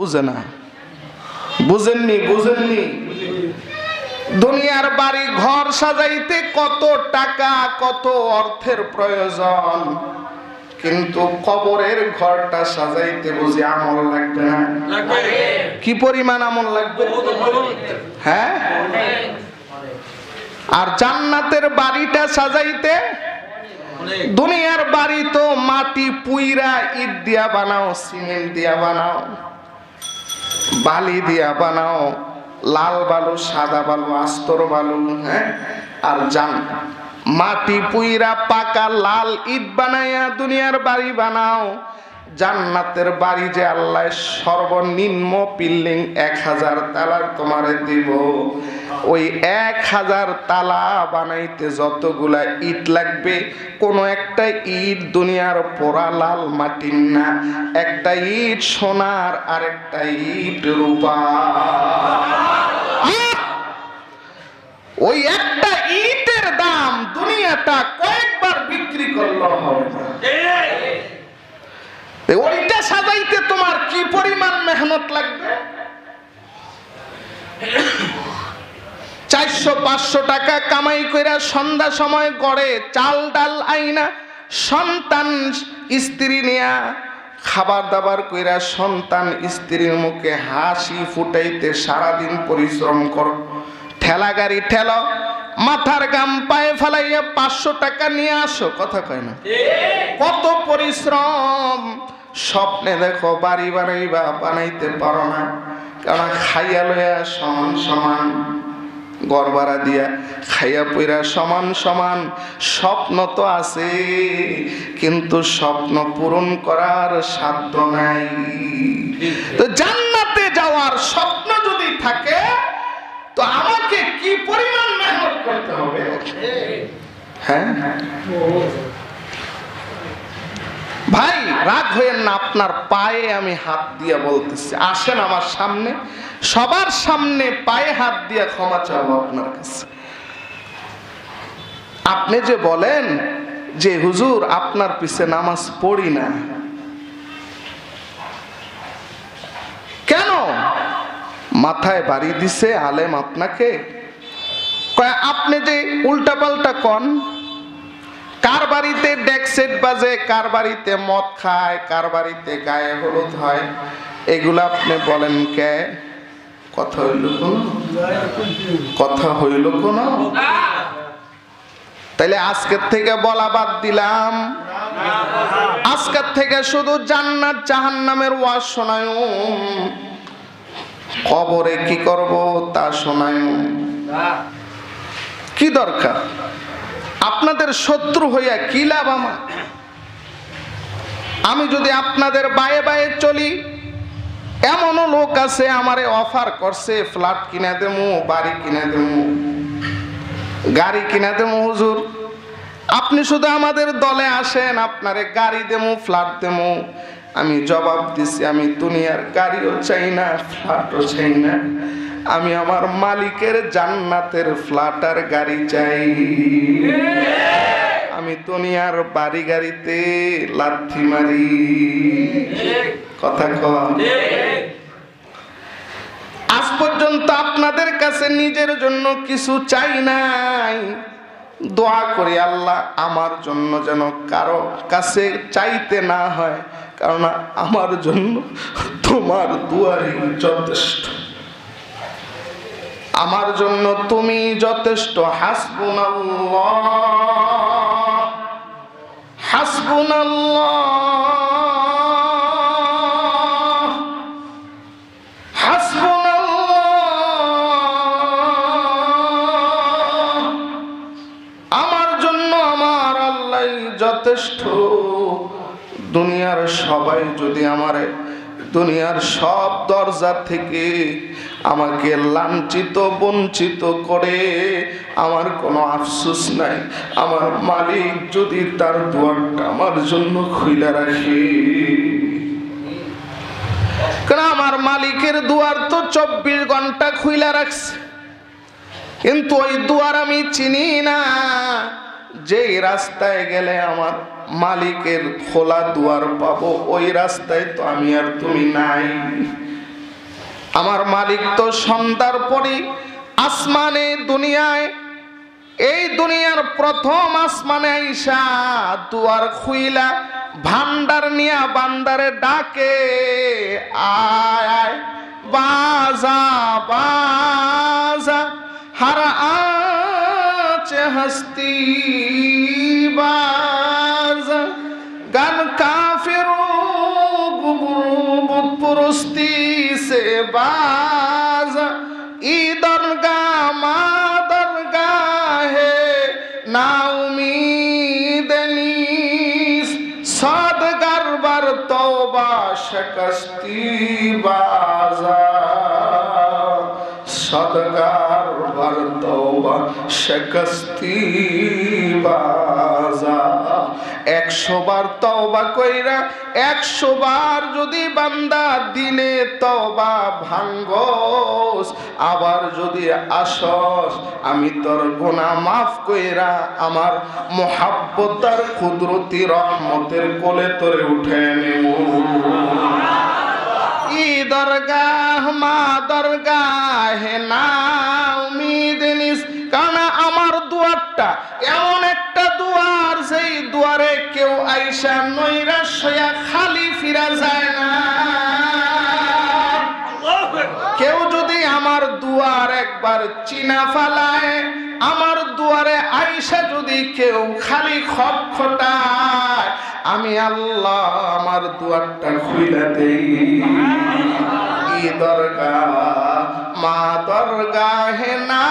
বুঝে না। বুঝেননি বুঝেননি। দুনিয়ার বাড়ি ঘর সাজাইতে কত টাকা, কত অর্থের প্রয়োজন। কিন্তু কবরের ঘরটা সাজাইতে বুঝি আমল লাগবে না? কি পরিমাণ আমল লাগবে? হ্যাঁ? আর জান্নাতের বাড়িটা সাজাইতে দুনিয়ার বাড়ি তো মাটি পুইরা ইট দিয়া বানাও, সিমেন্ট দিয়া বানাও। বালি দিয়া বানাও, লাল বালু, সাদা বালু, আস্তর বালু হ্যাঁ? আর জান, মাটি পুইরা পাকা লাল ইট বানাইয়া দুনিয়ার বাড়ি বানাও। জান্নাতের বাড়ি যে আল্লাহ সর্বনিম্ন বিল্ডিং এক হাজার তালার তোমারে দিব। ওই এক হাজার তালা বানাইতে যতগুলা ইট লাগবে, কোনো একটা ইট দুনিয়ার পোড়া লাল মাটির না, একটা ইট সোনার আর একটা ইট রূপা। ওই একটা ইটের দাম দুনিয়াটা কয়েকবার বিক্রি করলে হবে না তো সাজাইতে তোমার কি পরিমাণ মেহনত লাগবে? চারশো পাঁচশো টাকা কামাই কইরা সন্ধ্যা সময় গড়ে চাল ডাল আইনা সন্তান স্ত্রী নেয়া খাবার দাবার কইরা সন্তান স্ত্রীর মুখে হাসি ফুটাইতে সারাদিন পরিশ্রম করো। ঠেলা গাড়ি ঠেলো মাথার গাম পায়ে ফেলাইয়া পাঁচশো টাকা নিয়ে আসো কথা কয় না? কত পরিশ্রম স্বপ্নে দেখো বাড়ি বানাইবা বানাইতে পারো না। কারণ খাইয়া লইয়া সমান সমান গড়বাড়া দিয়া খাইয়া পইরা সমান সমান। স্বপ্ন তো আছে কিন্তু স্বপ্ন পূরণ করার সাধ্য নাই। তো জান্নাতে যাওয়ার স্বপ্ন যদি থাকে তো আমাকে কি পরিমাণ মেহনত করতে হবে? হ্যাঁ। ভাই, রাগ হইয়েন না, আপনার পায়ে আমি হাত দিয়ে বলতেছি। আসেন আমার সামনে। সবার সামনে পায়ে হাত দিয়ে ক্ষমা চাবো আপনার কাছে। আপনি যে বলেন যে, হুজুর, আপনার পিছে নামাজ পড়ি না। কেন? মাথায় বাড়ি দিছে, আলেম আপনাকে। আপনি যে উল্টা পাল্টা কন কার বাড়িতে ডেক সেট বাজে, কার বাড়িতে মদ খায়, কার বাড়িতে গায়ে হলুদ হয়, এগুলো আপনি বলেন কে? কথা হইল কোন? কথা হইল কোন? তাইলে আজকের থেকে বলা বাদ দিলাম। আজকের থেকে শুধু জান্নাত জাহান্নামের ওয়াজ শোনায় কবরে কি করব তা শোনায় কি দরকার? আপনাদের শত্রু হইয়া কি লাভ আমার? আমি যদি আপনাদের বায়ে বায়ে চলি, এমনও লোক আছে আমারে অফার করছে ফ্ল্যাট কিনে দেবো বাড়ি কিনে দেবো গাড়ি কিনে দেবো হুজুর। আপনি শুধু আমাদের দলে আসেন, আপনারে গাড়ি দেবো ফ্ল্যাট দেবো আমি জবাব দিছি, আমি দুনিয়ার গাড়িও চাই না ফ্ল্যাটও চাই না। আমি আমার মালিকের জান্নাতের ফ্ল্যাট আর গাড়ি চাই। আমি দুনিয়ার বাড়ি গাড়িতে লাথি মারি। কথা কম আজ পর্যন্ত আপনাদের কাছে নিজের জন্য কিছু চাই নাই। দোয়া করি আল্লাহ আমার জন্য যেন কারও কাছে চাইতে না হয়, কারণ আমার জন্য তোমার দুয়ারই যথেষ্ট। আমার জন্য তুমি যথেষ্ট, হাসবুনাল্লাহ। হাসবুনাল্লাহ। হাসবুনাল্লাহ। আমার জন্য আমার আল্লাহ যথেষ্ট। দুনিয়ার সবাই যদি আমারে, দুনিয়ার সব দরজা থেকে আমাকে লাঞ্ছিত, বঞ্চিত করে। আমার কোনো আফসোস নাই। আমার মালিক যদি তার দুয়ারটা আমার জন্য খুইলা রাখে। কারণ আমার মালিকের দুয়ার তো চব্বিশ ঘণ্টা খুইলা রাখছে? কিন্তু ওই দুয়ার আমি চিনি না। যেই রাস্তায় গেলে আমার মালিকের খোলা দুয়ার পাবো, ওই রাস্তায় তো আমি আর তুমি নাই। আমার মালিক তো সন্ধ্যার পরে আসমানে, দুনিয়ায়। এই দুনিয়ার প্রথম আসমানে আইসা দুয়ার খুইলা ভান্ডার নিয়া বান্দারে ডাকে। আয় বাজা বাজা, হার আছে হস্তি, বাজা। গান কাফিরো পুরস্তি সে বাজা। ই দরগা মা দরগা হে না উমিদ নিস সদগর বর তওবা শকস্তি বাজা। বর তওবা শকস্তি বাজা। একশো বার তওবা কইরা, একশো বার যদি বান্দা দিলে তওবা ভাঙ্গস, আবার যদি আসস, আমি তোর গুনাহ মাফ কইরা আমার মোহাব্বতার কুদরতি রহমতের কোলে তোরে উঠে নেব দরগাহ, মা দরগাহ না আইসা নৈরাশ খালি ফিরা যায় না। কেউ যদি আমার দুয়ার একবার চিনা ফালায়, আমার দুয়ারে আইসা যদি কেউ খালি খটখটায় আমি আল্লাহ আমার দুয়ারটা খুইলা দেই। ই দরগা, মা দরগা হে না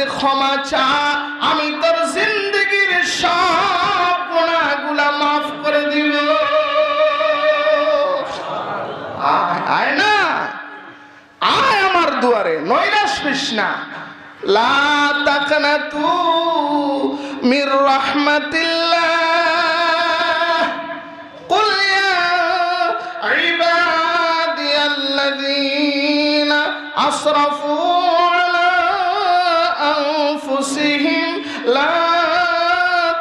কাছে ক্ষমা চা, আমি তোর জিন্দগির সব গুণাগুলা মাফ করে দিব। আয় না, আয় আমার দুয়ারে নৈরাস কৃষ্ণা না। লা তু মির রহমাতিল্লাহ। আসরাফু لا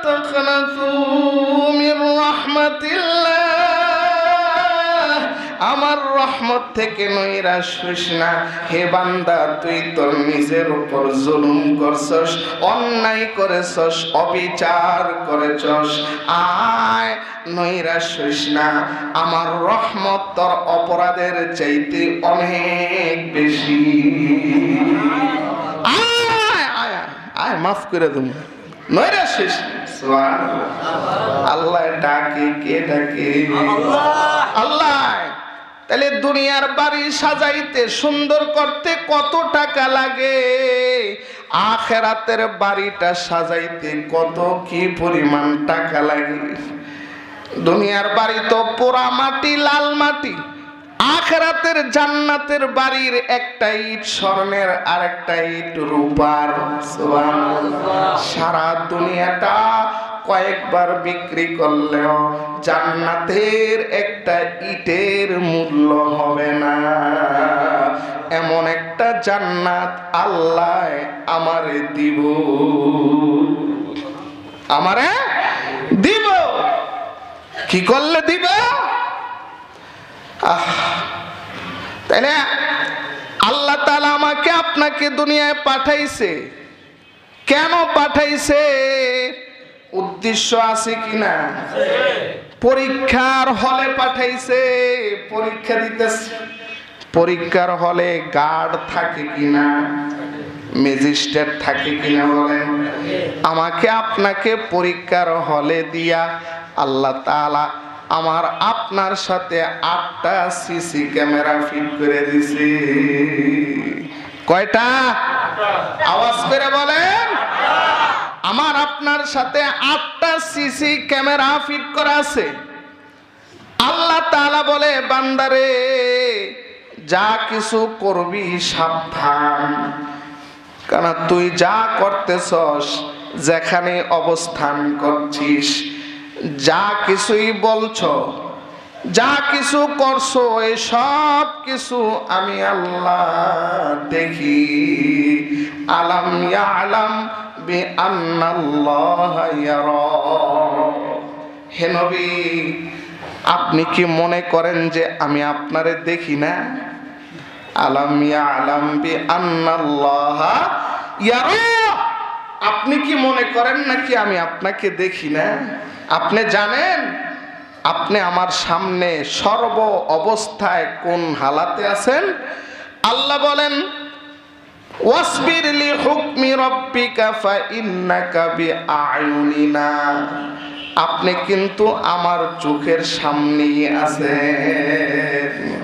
تقنطوا من رحمة الله আমার রহমত থেকে নৈরাশ হইস না হে বান্দা তুই তোর নিজের উপর জুলুম করছস অন্যায় করেছস অবিচার করেছস আয় নৈরাশ হইস না আমার রহমত তোর অপরাধের চাইতে অনেক বেশি আয় আয় আয় মাফ করে তুমি নৈরাশ হইস না। সুবহানাল্লাহ। আল্লাহ ডাকে, কে ডাকে? আল্লাহ। তাহলে দুনিয়ার বাড়ি সাজাইতে, সুন্দর করতে কত টাকা লাগে? আখেরাতের বাড়িটা সাজাইতে কত কি পরিমাণ টাকা লাগে? দুনিয়ার বাড়ি তো পোড়া মাটি, লাল মাটি। আখেরাতের জান্নাতের বাড়ির একটা ইট, স্বর্ণের আর একটা ইট, রূপার। সারা দুনিয়াটা কয়েকবার বিক্রি করলেও জান্নাতের একটা ইটের মূল্য হবে না। এমন একটা জান্নাত আল্লাহ আমারে দিব। আমারে দিব? কি করলে দিব? আহ, তাইলে আল্লাহ তাআলা আমাকে আপনাকে দুনিয়ায় পাঠাইছে। কেন পাঠাইছে? উদ্দেশ্য আছে কিনা? পরীক্ষার হলে পাঠাইছে, পরীক্ষা দিতেছে। পরীক্ষার হলে গার্ড থাকে কিনা? ম্যাজিস্ট্রেট থাকে কিনা বলেন? আমাকে আপনাকে পরীক্ষার হলে দিয়া আল্লাহ তাআলা আমার আপনার সাথে আটটা সিসি ক্যামেরা ফিট করে দিছে। কয়টা? আওয়াজ করে বলেন। আমার আপনার সাথে আটটা সিসি ক্যামেরা ফিট করা আছে। আল্লাহ তাআলা বলে, বান্দারে, যা কিছু করবি সাবধান। কারণ তুই যা করতেছস, যেখানে অবস্থান করছিস যা কিছুই বলছ, যা কিছু করছ, এই সব কিছু আমি আল্লাহ দেখি। আলাম আলাম বি ইয়ারা। হে নবী, আপনি কি মনে করেন যে আমি আপনারে দেখি না? আলাম ইয়া আলাম বি আপনি কি মনে করেন নাকি আমি আপনাকে দেখি না? আপনি জানেন? আপনি আমার সামনে সর্ব অবস্থায় কোন হালাতে আছেন? আল্লাহ বলেন আপনি কিন্তু আমার চোখের সামনেই আছেন।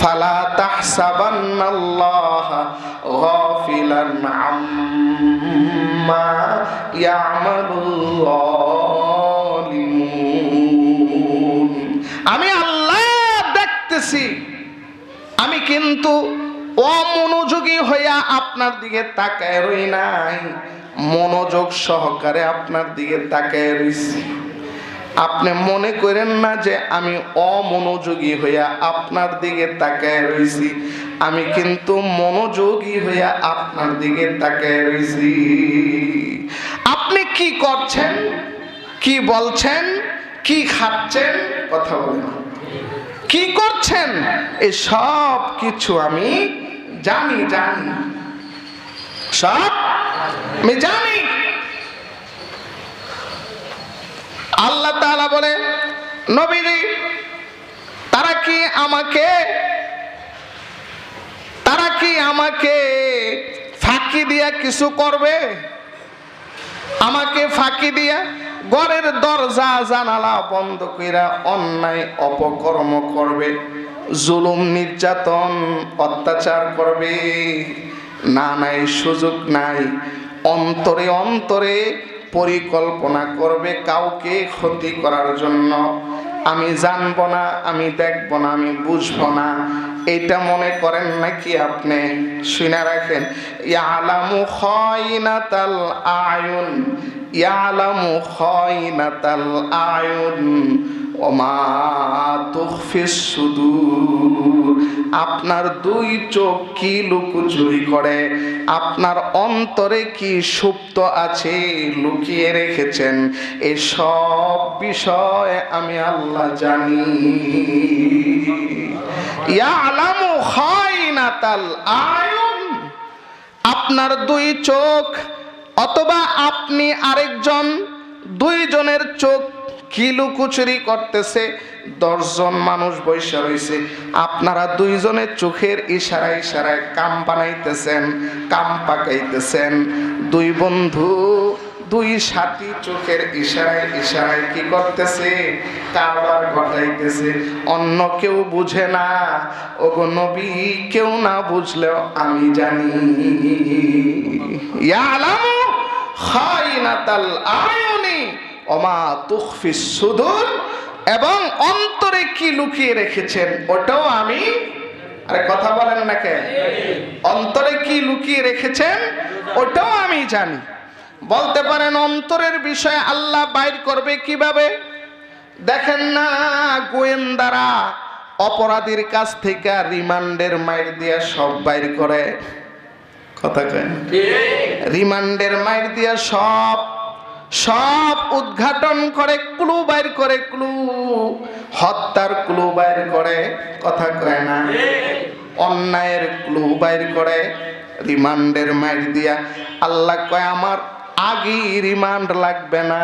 ফালা আম্মা আমি আল্লাহ দেখতেছি। আমি কিন্তু অমনোযোগী হইয়া আপনার দিকে তাকায় রই নাই। মনোযোগ সহকারে আপনার দিকে তাকায় রইছি। আপনি মনে করেন না যে আমি অমনোযোগী হইয়া আপনার দিকে তাকায় রইছি? আমি কিন্তু মনোযোগী হইয়া আপনার দিকে তাকায় রইছি। আপনি কি করছেন? কি বলছেন? কি খাচ্ছেন? কথা বলেন কি করছেন? এই সব কিছু আমি জানি জানি। সব আমি জানি। আল্লাহ তাআলা বলে, নবীজি, তারা কি আমাকে, তারা কি আমাকে ফাঁকি দিয়া কিছু করবে? আমাকে ফাঁকি দিয়া ঘরের দরজা জানালা বন্ধ কইরা অন্যায় অপকর্ম করবে, জুলুম নির্যাতন অত্যাচার করবে। না, নাই, সুযোগ নাই। অন্তরে অন্তরে পরিকল্পনা করবে কাউকে ক্ষতি করার জন্য। আমি জানব না, আমি দেখব না, আমি বুঝব না। এটা মনে করেন নাকি আপনি শুনে রাখেন? ইয়ালামু খাইনাতাল আয়ুন, ইয়ালামু খাইনাতাল আয়ুন আপনার দুই চোখ কি লুকোচুরি করে? আপনার অন্তরে কি সুপ্ত আছে লুকিয়ে রেখেছেন? এসব সব বিষয় আমি আল্লাহ জানি। ইয়ালামু খাইনাতাল আয়ুন। আপনার দুই চোখ অথবা আপনি আরেকজন, দুইজনের চোখ কি লুকুচুরি করতেছে, দশজন মানুষ বৈশা রয়েছে। আপনারা দুইজনের চোখের ইশারায় ইশারায় কাম বানাইতেছেন, কাম পাকাইতেছেন। দুই বন্ধু দুই সাথী চোখের ইশারায় ইশারায় কি করতেছে? কারবার ঘটাইতেছে। অন্য কেউ বুঝে না। ওগো নবী, কেউ না বুঝলেও আমি জানি। ইয়ালামু খাইনাতাল আয়ুনি ওমা তুখফিস সুদূর। এবং অন্তরে কি লুকিয়ে রেখেছেন, ওটাও আমি। আরে কথা বলেন না কে অন্তরে কি লুকিয়ে রেখেছেন, ওটাও আমি জানি। বলতে পারেন অন্তরের বিষয়ে আল্লাহ বাইর করবে কীভাবে? দেখেন না, গোয়েন্দারা অপরাধীর কাছ থেকে রিমান্ডের মাইর দিয়া সব বাইর করে। কথা কয়? রিমান্ডের মাইর দিয়া সব সব উদ্ঘাটন করে, ক্লু বাইর করে, ক্লু, হত্যার ক্লু বাইর করে। কথা কয় না? অন্যায়ের ক্লু বাইর করে, রিমান্ডের মাইর দিয়া। আল্লাহ কয়, আমার আগেই রিমান্ড লাগবে না।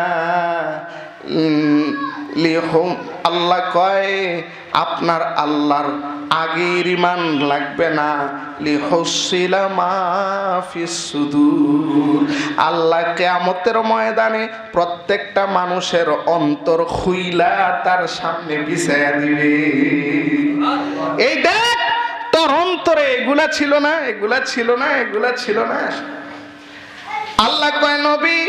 আল্লাহ কয়, আপনার আল্লাহর আগে রিমান্ড লাগবে না। আল্লাহ কেয়ামতের ময়দানে প্রত্যেকটা মানুষের অন্তর খুইলা তার সামনে বিছায়া দিবে। এই দেখ, তোর অন্তরে এগুলা ছিল না, এগুলা ছিল না, এগুলা ছিল না। আল্লাহ কয়, নবী,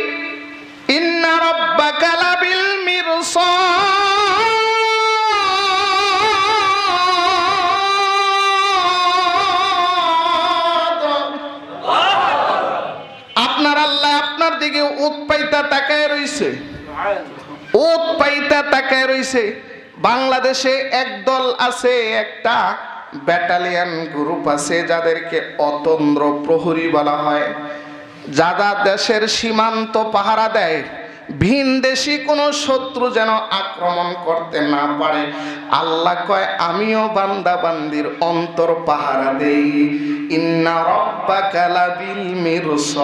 ইন্না রাব্বাকা লাবিল মিরসাদ। দিকে উৎপাইতা তাকায় রইছে। উৎপাইতা তাকায় রইছে। বাংলাদেশে একদল আছে, একটা ব্যাটালিয়ান গ্রুপ আছে, যাদেরকে অতন্দ্র প্রহরী বলা হয়। যারা দেশের সীমান্ত পাহারা দেয়, ভিন দেশি কোনো শত্রু যেন আক্রমণ করতে না পারে। আল্লাহ কয়, আমিও বান্দা বান্দির অন্তর পাহারা দেই। ইন্না রব্বাকা লাবিল মিরসাদ।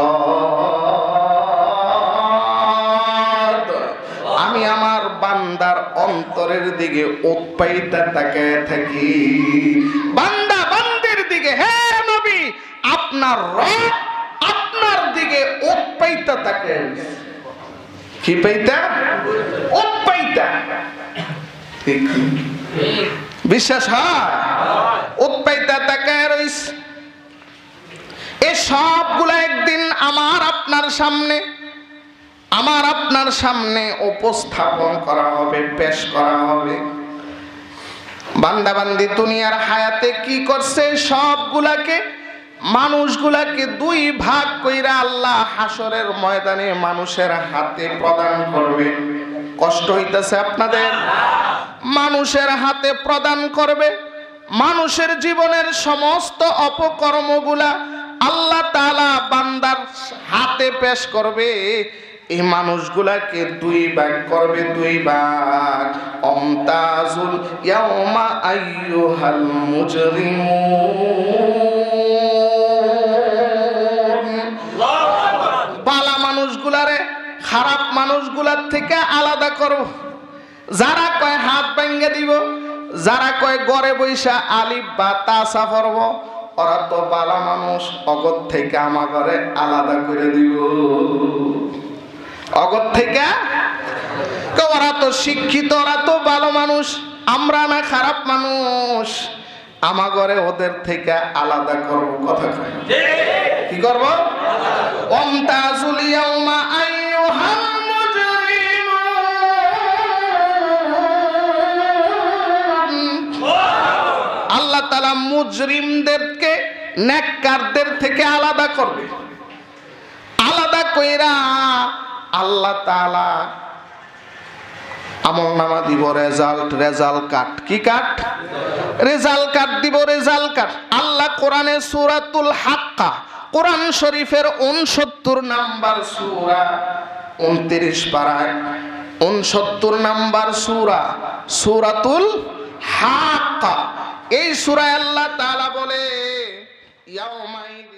আমি আমার বান্দার অন্তরের দিকে উৎপাইতা তাকায় থাকি। বান্দা বান্দির দিকে, হে নবী, আপনার রব দিকে তাকায় রয়েছে। কি পাইতা ঠিক। বিশ্বাস এ সবগুলা একদিন আমার আপনার সামনে আমার আপনার সামনে উপস্থাপন করা হবে পেশ করা হবে বান্দাবান্দি দুনিয়ার হায়াতে কি করছে সবগুলাকে মানুষগুলাকে দুই ভাগ কইরা আল্লাহ হাসরের ময়দানে মানুষের হাতে প্রদান করবে। কষ্ট হইতেছে আপনাদের? মানুষের হাতে প্রদান করবে। মানুষের জীবনের সমস্ত অপকর্মগুলা আল্লাহ তালা বান্দার হাতে পেশ করবে। এই মানুষগুলাকে দুই ভাগ করবে, দুই ভাগ। অমতাজুল ইয়াউমা আইয়ুহাল মুজরিমুন। খারাপ মানুষগুলার থেকে আলাদা করো যারা কয় হাত ভেঙ্গে দিব যারা কয় গড়ে বৈশা আলিফ বা তাসা পড়ব ওরা তো বালা মানুষ অগত থেকে আমার ঘরে আলাদা করে দিব। অগত থেকে? ওরা তো শিক্ষিত ওরা তো ভালো মানুষ আমরা না খারাপ মানুষ আমার ঘরে ওদের থেকে আলাদা করব কথা কি করব? অমতাজুল ইয়াউমা আল্লাহ তাআলা মুজরিমদেরকে নেককারদের থেকে আলাদা করবে। আলাদা কইরা আল্লাহ তাআলা আমল নামা দিব, রেজাল্ট কাট। কি কাট? কাট দিব কাট। আল্লাহ কোরআনে সূরাতুল হাক্কা, কোরআন শরীফের 69 নাম্বার সূরা 29 পারায় 69 নাম্বার সূরা, সূরাতুল হাক্কা। এই সুরায় আল্লাহ তালা বলে ইয়াউমাইদ